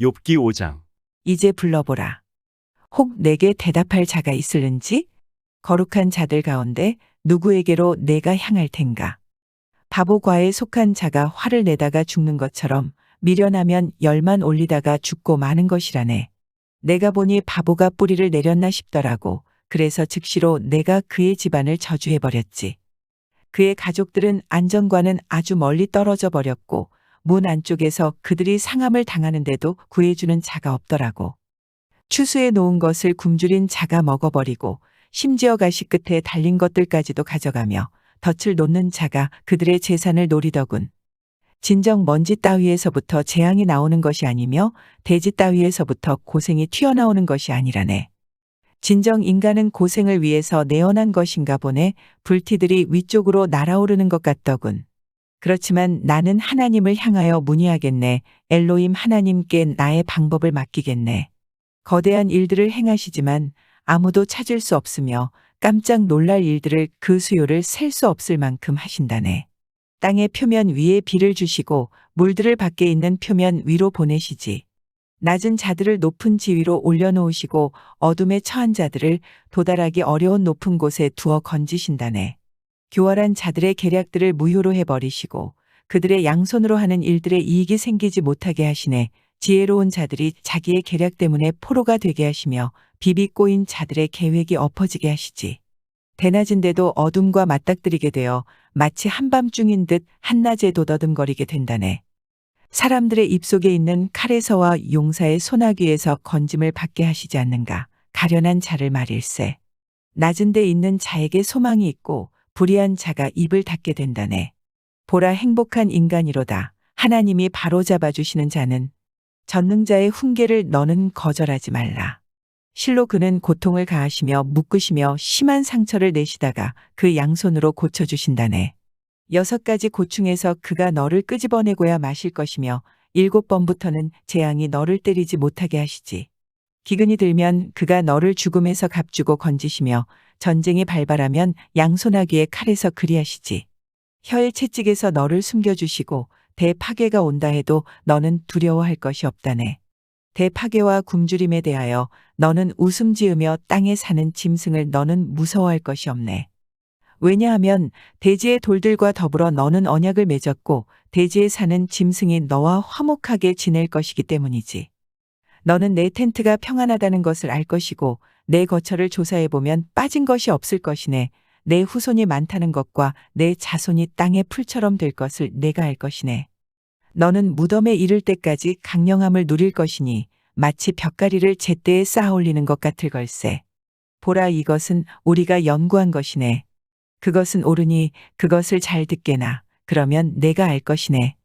욥기 5장 이제 불러보라. 혹 내게 대답할 자가 있을는지? 거룩한 자들 가운데 누구에게로 내가 향할 텐가? 바보과에 속한 자가 화를 내다가 죽는 것처럼 미련하면 열만 올리다가 죽고 마는 것이라네. 내가 보니 바보가 뿌리를 내렸나 싶더라고. 그래서 즉시로 내가 그의 집안을 저주해버렸지. 그의 가족들은 안전과는 아주 멀리 떨어져 버렸고 문 안쪽에서 그들이 상함을 당하는데도 구해주는 자가 없더라고. 추수해 놓은 것을 굶주린 자가 먹어버리고 심지어 가시 끝에 달린 것들까지도 가져가며 덫을 놓는 자가 그들의 재산을 노리더군. 진정 먼지 따위에서부터 재앙이 나오는 것이 아니며 대지 따위에서부터 고생이 튀어나오는 것이 아니라네. 진정 인간은 고생을 위해서 내어난 것인가 보네 불티들이 위쪽으로 날아오르는 것 같더군. 그렇지만 나는 하나님을 향하여 문의하겠네. 엘로임 하나님께 나의 방법을 맡기겠네. 거대한 일들을 행하시지만 아무도 찾을 수 없으며 깜짝 놀랄 일들을 그 수요를 셀 수 없을 만큼 하신다네. 땅의 표면 위에 비를 주시고 물들을 밖에 있는 표면 위로 보내시지. 낮은 자들을 높은 지위로 올려놓으시고 어둠에 처한 자들을 도달하기 어려운 높은 곳에 두어 건지신다네. 교활한 자들의 계략들을 무효로 해버리시고 그들의 양손으로 하는 일들에 이익이 생기지 못하게 하시네. 지혜로운 자들이 자기의 계략 때문에 포로가 되게 하시며 비비 꼬인 자들의 계획이 엎어지게 하시지. 대낮인데도 어둠과 맞닥뜨리게 되어 마치 한밤중인 듯 한낮에 도더듬거리게 된다네. 사람들의 입속에 있는 칼에서와 용사의 소나귀에서 건짐을 받게 하시지 않는가. 가련한 자를 말일세. 낮은 데 있는 자에게 소망이 있고 불의한 자가 입을 닫게 된다네. 보라 행복한 인간이로다. 하나님이 바로 잡아 주시는 자는 전능자의 훈계를 너는 거절하지 말라. 실로 그는 고통을 가하시며 묶으시며 심한 상처를 내시다가 그 양손으로 고쳐주신다네. 여섯 가지 고충에서 그가 너를 끄집어내고야 마실 것이며 일곱 번부터는 재앙이 너를 때리지 못하게 하시지. 기근이 들면 그가 너를 죽음에서 값주고 건지시며 전쟁이 발발하면 양손아귀의 칼에서 그리하시지. 혀의 채찍에서 너를 숨겨주시고 대파괴가 온다 해도 너는 두려워할 것이 없다네. 대파괴와 굶주림에 대하여 너는 웃음 지으며 땅에 사는 짐승을 너는 무서워할 것이 없네. 왜냐하면 대지의 돌들과 더불어 너는 언약을 맺었고 대지에 사는 짐승이 너와 화목하게 지낼 것이기 때문이지. 너는 내 텐트가 평안하다는 것을 알 것이고 내 거처를 조사해 보면 빠진 것이 없을 것이네. 내 후손이 많다는 것과 내 자손이 땅의 풀처럼 될 것을 내가 알 것이네. 너는 무덤에 이를 때까지 강령함을 누릴 것이니 마치 벽가리를 제때에 쌓아 올리는 것 같을 걸세. 보라 이것은 우리가 연구한 것이네. 그것은 옳으니 그것을 잘 듣게나. 그러면 내가 알 것이네.